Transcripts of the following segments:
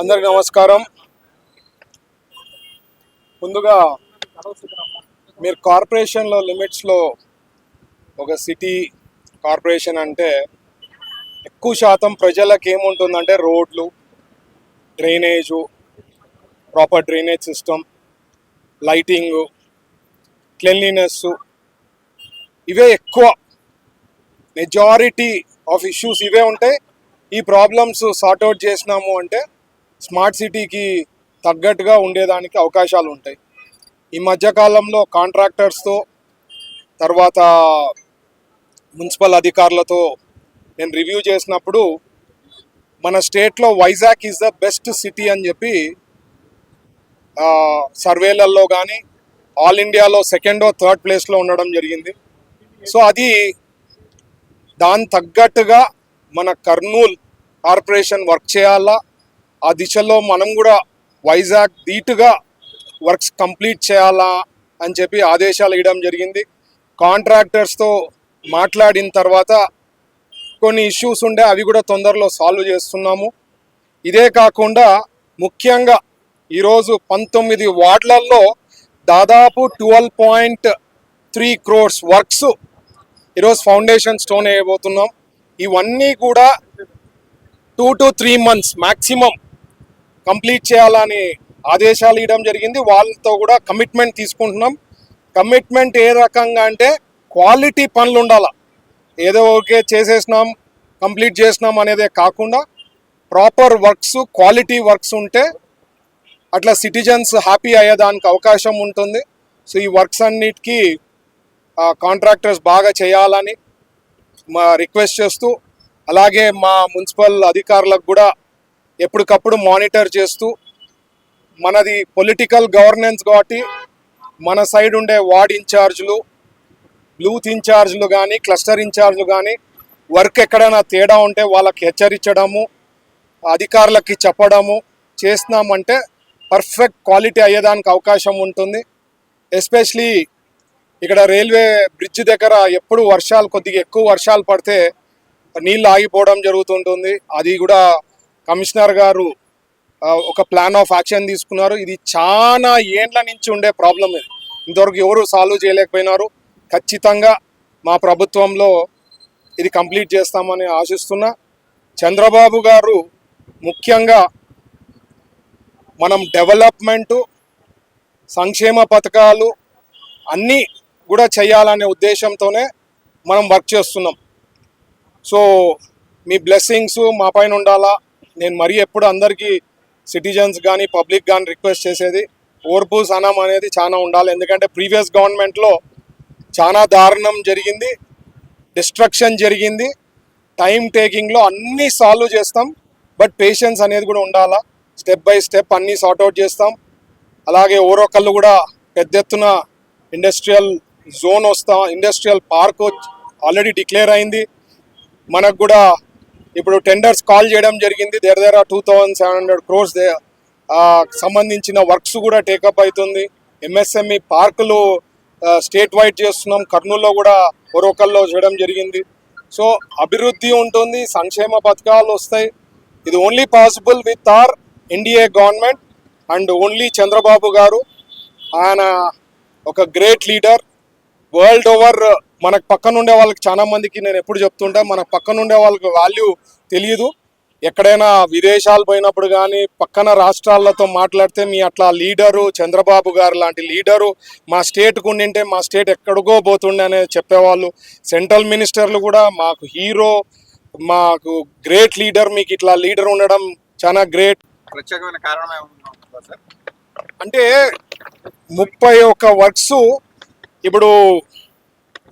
అందరికి నమస్కారం. ముందుగా మీరు కార్పొరేషన్లో లిమిట్స్లో ఒక సిటీ కార్పొరేషన్ అంటే ఎక్కువ శాతం ప్రజలకు ఏముంటుందంటే రోడ్లు drainage proper drainage system lighting cleanliness ఇవే ఎక్కువ. మెజారిటీ ఆఫ్ ఇష్యూస్ ఇవే ఉంటాయి ఈ ప్రాబ్లమ్స్ సార్ట్అవుట్ చేసినాము అంటే స్మార్ట్ సిటీకి తగ్గట్టుగా ఉండేదానికి అవకాశాలు ఉంటాయి. ఈ మధ్యకాలంలో కాంట్రాక్టర్స్తో తర్వాత మున్సిపల్ అధికారులతో నేను రివ్యూ చేసినప్పుడు మన స్టేట్లో Vizag is the best city అని చెప్పి సర్వేలల్లో సర్వేలలో కానీ ఆల్ ఇండియాలో సెకండో థర్డ్ ప్లేస్లో ఉండడం జరిగింది. సో అది దాని తగ్గట్టుగా మన కర్నూల్ కార్పొరేషన్ వర్క్ చేయాలా? ఆ దిశలో మనం కూడా వైజాగ్ దీటుగా వర్క్స్ కంప్లీట్ చేయాలా అని చెప్పి ఆదేశాలు ఇవ్వడం జరిగింది. కాంట్రాక్టర్స్తో మాట్లాడిన తర్వాత కొన్ని ఇష్యూస్ ఉండే అవి కూడా తొందరలో సాల్వ్ చేస్తున్నాము. ఇదే కాకుండా ముఖ్యంగా ఈరోజు పంతొమ్మిది వార్డులలో దాదాపు twelve point three crores works ఈరోజు ఫౌండేషన్ స్టోన్ వేయబోతున్నాం. ఇవన్నీ కూడా two to three months maximum complete చేయాలని ఆదేశాలు ఇవ్వడం జరిగింది. వాళ్ళతో కూడా కమిట్మెంట్ తీసుకుంటున్నాం. కమిట్మెంట్ ఏ రకంగా అంటే క్వాలిటీ పనులు ఉండాలా. ఏదో ఓకే చేసేసినాం కంప్లీట్ చేసినాం అనేదే కాకుండా ప్రాపర్ వర్క్స్ క్వాలిటీ వర్క్స్ ఉంటే అట్లా సిటిజన్స్ హ్యాపీ అయ్యేదానికి అవకాశం ఉంటుంది. సో ఈ వర్క్స్ అన్నిటికీ కాంట్రాక్టర్స్ బాగా చేయాలని మా రిక్వెస్ట్ చేస్తూ అలాగే మా మున్సిపల్ అధికారులకు కూడా ఎప్పటికప్పుడు మానిటర్ చేస్తూ మనది పొలిటికల్ గవర్నెన్స్ కాబట్టి మన సైడ్ ఉండే వార్డ్ ఇన్ఛార్జ్లు బ్లూత్ ఇన్ఛార్జ్లు కానీ క్లస్టర్ ఇన్ఛార్జ్లు కానీ వర్క్ ఎక్కడైనా తేడా ఉంటే వాళ్ళకి హెచ్చరించడము అధికారులకి చెప్పడము చేస్తున్నామంటే పర్ఫెక్ట్ క్వాలిటీ అయ్యేదానికి అవకాశం ఉంటుంది. ఎస్పెషలీ ఇక్కడ రైల్వే బ్రిడ్జ్ దగ్గర ఎప్పుడు వర్షాలు కొద్దిగా ఎక్కువ వర్షాలు పడితే నీళ్ళు ఆగిపోవడం జరుగుతుంటుంది. అది కూడా కమిషనర్ గారు ఒక ప్లాన్ ఆఫ్ యాక్షన్ తీసుకున్నారు. ఇది చాలా ఏండ్ల నుంచి ఉండే ప్రాబ్లం ఇది. ఇంతవరకు ఎవరు సాల్వ్ చేయలేకపోయినారు. ఖచ్చితంగా మా ప్రభుత్వంలో ఇది కంప్లీట్ చేస్తామని ఆశిస్తున్నా. చంద్రబాబు గారు ముఖ్యంగా మనం డెవలప్మెంటు సంక్షేమ పథకాలు అన్నీ కూడా చేయాలనే ఉద్దేశంతోనే మనం వర్క్ చేస్తున్నాం. సో మీ బ్లెస్సింగ్స్ మా పైన ఉండాలా? నేను మరీ ఎప్పుడు అందరికీ సిటిజన్స్ కానీ పబ్లిక్ కానీ రిక్వెస్ట్ చేసేది ఓర్పు సనం అనేది చాలా ఉండాలి. ఎందుకంటే ప్రీవియస్ గవర్నమెంట్లో చాలా దారుణం జరిగింది డిస్ట్రక్షన్ జరిగింది. టైం టేకింగ్లో అన్నీ సాల్వ్ చేస్తాం బట్ పేషెన్స్ అనేది కూడా ఉండాలా? స్టెప్ బై స్టెప్ అన్నీ సార్ట్అవుట్ చేస్తాం. అలాగే ఓరొకళ్ళు కూడా పెద్ద ఎత్తున ఇండస్ట్రియల్ జోన్ వస్తాం ఇండస్ట్రియల్ పార్క్ ఆల్రెడీ డిక్లేర్ అయింది. మనకు కూడా ఇప్పుడు టెండర్స్ కాల్ చేయడం జరిగింది. దగ్గర దగ్గర two thousand seven hundred crores సంబంధించిన వర్క్స్ కూడా టేకప్ అవుతుంది. ఎంఎస్ఎంఈ పార్కులు స్టేట్ వైడ్ చేస్తున్నాం. కర్నూలులో కూడా ఒరొకల్లో చేయడం జరిగింది. సో అభివృద్ధి ఉంటుంది సంక్షేమ పథకాలు వస్తాయి. ఇది only possible with our NDA government and only Chandrababu garu. ఆయన ఒక గ్రేట్ లీడర్ వరల్డ్ ఓవర్ మనకు పక్కన ఉండే వాళ్ళకి చాలా మందికి నేను ఎప్పుడు చెప్తుంటా మన పక్కన ఉండే వాళ్ళకి వాల్యూ తెలియదు ఎక్కడైనా విదేశాలు పోయినప్పుడు కానీ పక్కన రాష్ట్రాలతో మాట్లాడితే మీ అట్లా లీడరు చంద్రబాబు గారు లాంటి లీడరు మా స్టేట్కు ఉండింటే మా స్టేట్ ఎక్కడికో పోతుండే అనేది చెప్పేవాళ్ళు. సెంట్రల్ మినిస్టర్లు కూడా మాకు హీరో మాకు గ్రేట్ లీడర్ మీకు ఇట్లా లీడర్ ఉండడం చాలా గ్రేట్ ప్రత్యేకమైన కారణం అంటే ముప్పై ఒక్క వర్క్స్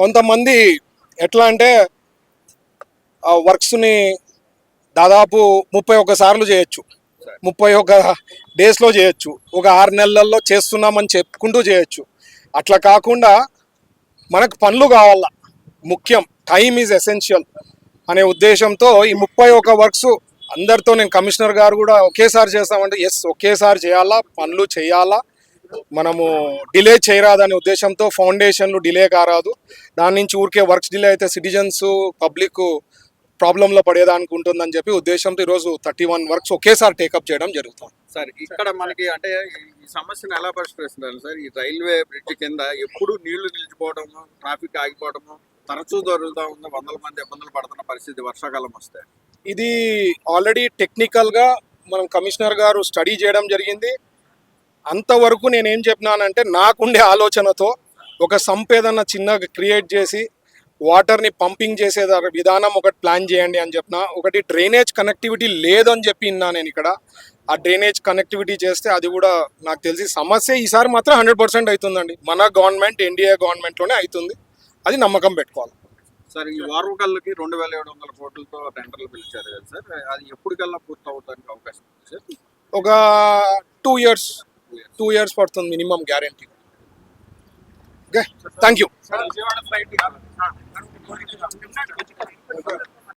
కొంతమంది ఎట్లా అంటే వర్క్స్ని దాదాపు ముప్పై ఒక్క సార్లు చేయొచ్చు. ముప్పై ఒక డేస్లో చేయొచ్చు. ఒక ఆరు నెలల్లో చేస్తున్నామని చెప్పుకుంటూ చేయొచ్చు. అట్లా కాకుండా మనకు పనులు కావాల. ముఖ్యం టైం ఈజ్ ఎసెన్షియల్ అనే ఉద్దేశంతో ఈ ముప్పై ఒక వర్క్స్ అందరితో నేను కమిషనర్ గారు కూడా ఒకేసారి చేస్తామంటే ఎస్ ఒకేసారి చేయాలా పనులు చేయాలా మనము డిలే చేయరాదనే ఉద్దేశంతో ఫౌండేషన్లు డిలే కారాదు. దాని నుంచి ఊరికే వర్క్స్ డిలే అయితే సిటిజన్స్ పబ్లిక్ ప్రాబ్లంలో పడేదానికి ఉంటుందని చెప్పి ఉద్దేశంతో ఈరోజు థర్టీ వన్ వర్క్స్ ఒకేసారి టేకప్ చేయడం జరుగుతుంది. సార్ ఇక్కడ మనకి అంటే ఈ- సమస్యను ఎలా పరిష్కరిస్తున్నారు సార్? ఈ రైల్వే బ్రిడ్జ్ కింద ఎప్పుడు నీళ్ళు నిలిచిపోవడము ట్రాఫిక్ ఆగిపోవడము తరచూ దొరుకుతూ ఉంది వందల మంది ఇబ్బందులు పడుతున్న పరిస్థితి వర్షాకాలం వస్తే? ఇది ఆల్రెడీ టెక్నికల్గా మనం కమిషనర్ గారు స్టడీ చేయడం జరిగింది. అంతవరకు నేను ఏం చెప్పినానంటే నాకుండే ఆలోచనతో ఒక సంప్ ఏదన్నా చిన్నగా క్రియేట్ చేసి వాటర్ని పంపింగ్ చేసే విధానం ఒకటి ప్లాన్ చేయండి అని చెప్పిన. ఒకటి డ్రైనేజ్ కనెక్టివిటీ లేదని చెప్పి విన్నా నేను ఇక్కడ. ఆ డ్రైనేజ్ కనెక్టివిటీ చేస్తే అది కూడా నాకు తెలిసి సమస్య ఈసారి మాత్రం హండ్రెడ్ పర్సెంట్ అవుతుందండి. మన గవర్నమెంట్ ఎన్డీఏ గవర్నమెంట్లోనే అవుతుంది. అది నమ్మకం పెట్టుకోవాలి. సార్ ఈ వార్వకల్లుకి రెండు వేల ఏడు వందల కోట్లతో టెండర్లు పిలిచారు కదా సార్ అది ఎప్పటికల్లా పూర్తి అవడానికి అవకాశం ఉంది సార్? ఒక two years two years for the minimum guarantee. Okay, thank you.